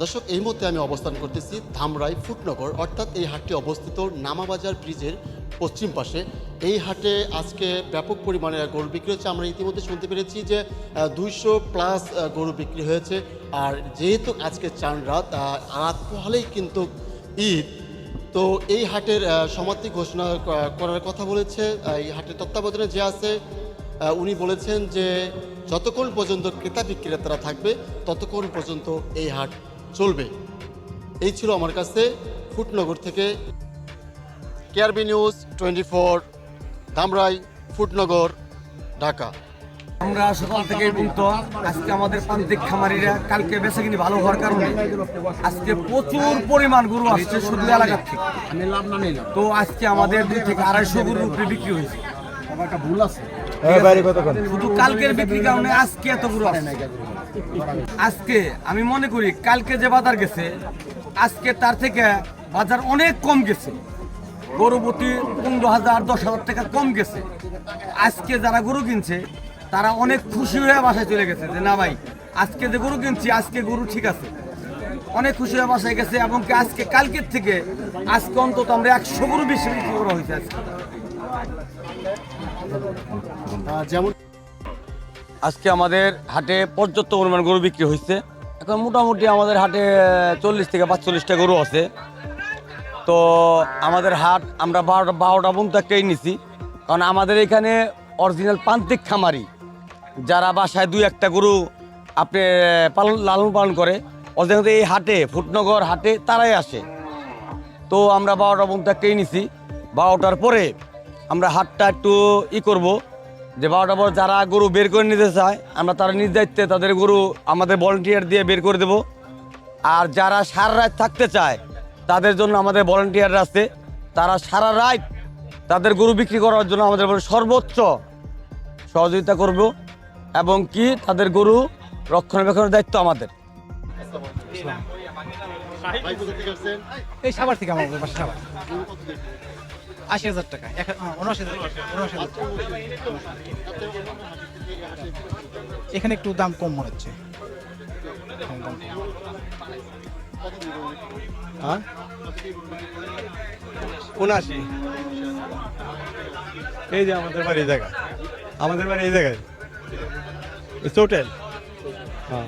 দর্শক, এই মুহূর্তে আমি অবস্থান করতেছি ধামরাই ফুটনগর, অর্থাৎ এই হাটটি অবস্থিত নামাবাজার ব্রিজের পশ্চিম পাশে। এই হাটে আজকে ব্যাপক পরিমাণে গরু বিক্রি হচ্ছে। আমরা ইতিমধ্যে শুনতে পেরেছি যে দুইশো প্লাস গরু বিক্রি হয়েছে। আর যেহেতু আজকে চান রাত রাত পোহালেই কিন্তু ঈদ, তো এই হাটের সমাপ্তি ঘোষণা করার কথা বলেছে এই হাটের তত্ত্বাবধানে যে আছে উনি বলেছেন যে, যতক্ষণ পর্যন্ত ক্রেতা বিক্রেতারা থাকবে, ততক্ষণ পর্যন্ত এই হাট চলবে। এই ছিল আমার কাছে ফুটনগর থেকে KRB news twenty four Dhamrai Futnagar Dhaka. আমরা সকাল থেকে বলতো আজকে আমাদের প্রান্তিক খামারিরা কালকে বেঁচে কিনি ভালো হওয়ার কারণে আজকে প্রচুর পরিমাণ গরু আসছে শুধু এলাকার থেকে। তো আজকে আমাদের দুই থেকে আড়াইশো গরুর উপরে বিক্রি হয়েছে। আমার একটা ভুল আছে। শুধু কালকের বিক্রি কারণে আজকে এত গরু আসে আজকে আমি মনে করি কালকে যে বাজার গেছে, আজকে তার থেকে বাজার অনেক কম গেছে। গরু প্রতি পনেরো হাজার, দশ হাজার টাকা কম গেছে। আজকে যারা গরু কিনছে, তারা অনেক খুশি হয়ে বাসায় চলে গেছে যে, না ভাই, আজকে যে গরু কিনছি, আজকে গরু ঠিক আছে। অনেক খুশি হয়ে বাসায় গেছে এবং আজকে, কালকের থেকে আজকে অন্তত আমরা একশো গরু বেশি বিক্রি করা হয়েছে আজকে। যেমন আজকে আমাদের হাটে পর্যাপ্ত পরিমাণ গরু বিক্রি হয়েছে। এখন মোটামুটি আমাদের হাটে চল্লিশ থেকে পাঁচচল্লিশটা গরু আছে। তো আমাদের হাট আমরা বারোটা বারোটা পর্যন্ত একটাই নিছি। কারণ আমাদের এখানে অরিজিনাল প্রান্তিক খামারি, যারা বাসায় দুই একটা গরু আপনি পালন, লালন পালন করে অরিজিনাল এই হাটে, ফুটনগর হাটে তারাই আসে। তো আমরা বারোটা পর্যন্ত একটাই নিছি। বারোটার পরে আমরা হাটটা একটু ই করব। যে বারোটা পর যারা গরু বের করে নিতে চায় আমরা তারা নিজ দায়িত্বে তাদের গরু আমাদের ভলেন্টিয়ার দিয়ে বের করে দেব আর যারা সারা রাত থাকতে চায় তাদের জন্য আমাদের ভলেন্টিয়ার আছে তারা সারা রাত তাদের গরু বিক্রি করার জন্য আমাদের সর্বোচ্চ সহযোগিতা করব এবং কি তাদের গরু রক্ষণাবেক্ষণের দায়িত্ব আমাদের? এই সাবার থেকে সাবার দেখলেন? আশি হাজার টাকা। আহ, উনআশি হাজার উনআশি হাজার টাকা। এখানে একটু দাম কম মনে হচ্ছে। হ্যাঁ? উনাশি এই যে আমাদের বাড়ি জায়গা আমাদের বাড়ি এই জায়গায়। চোটেল হ্যাঁ।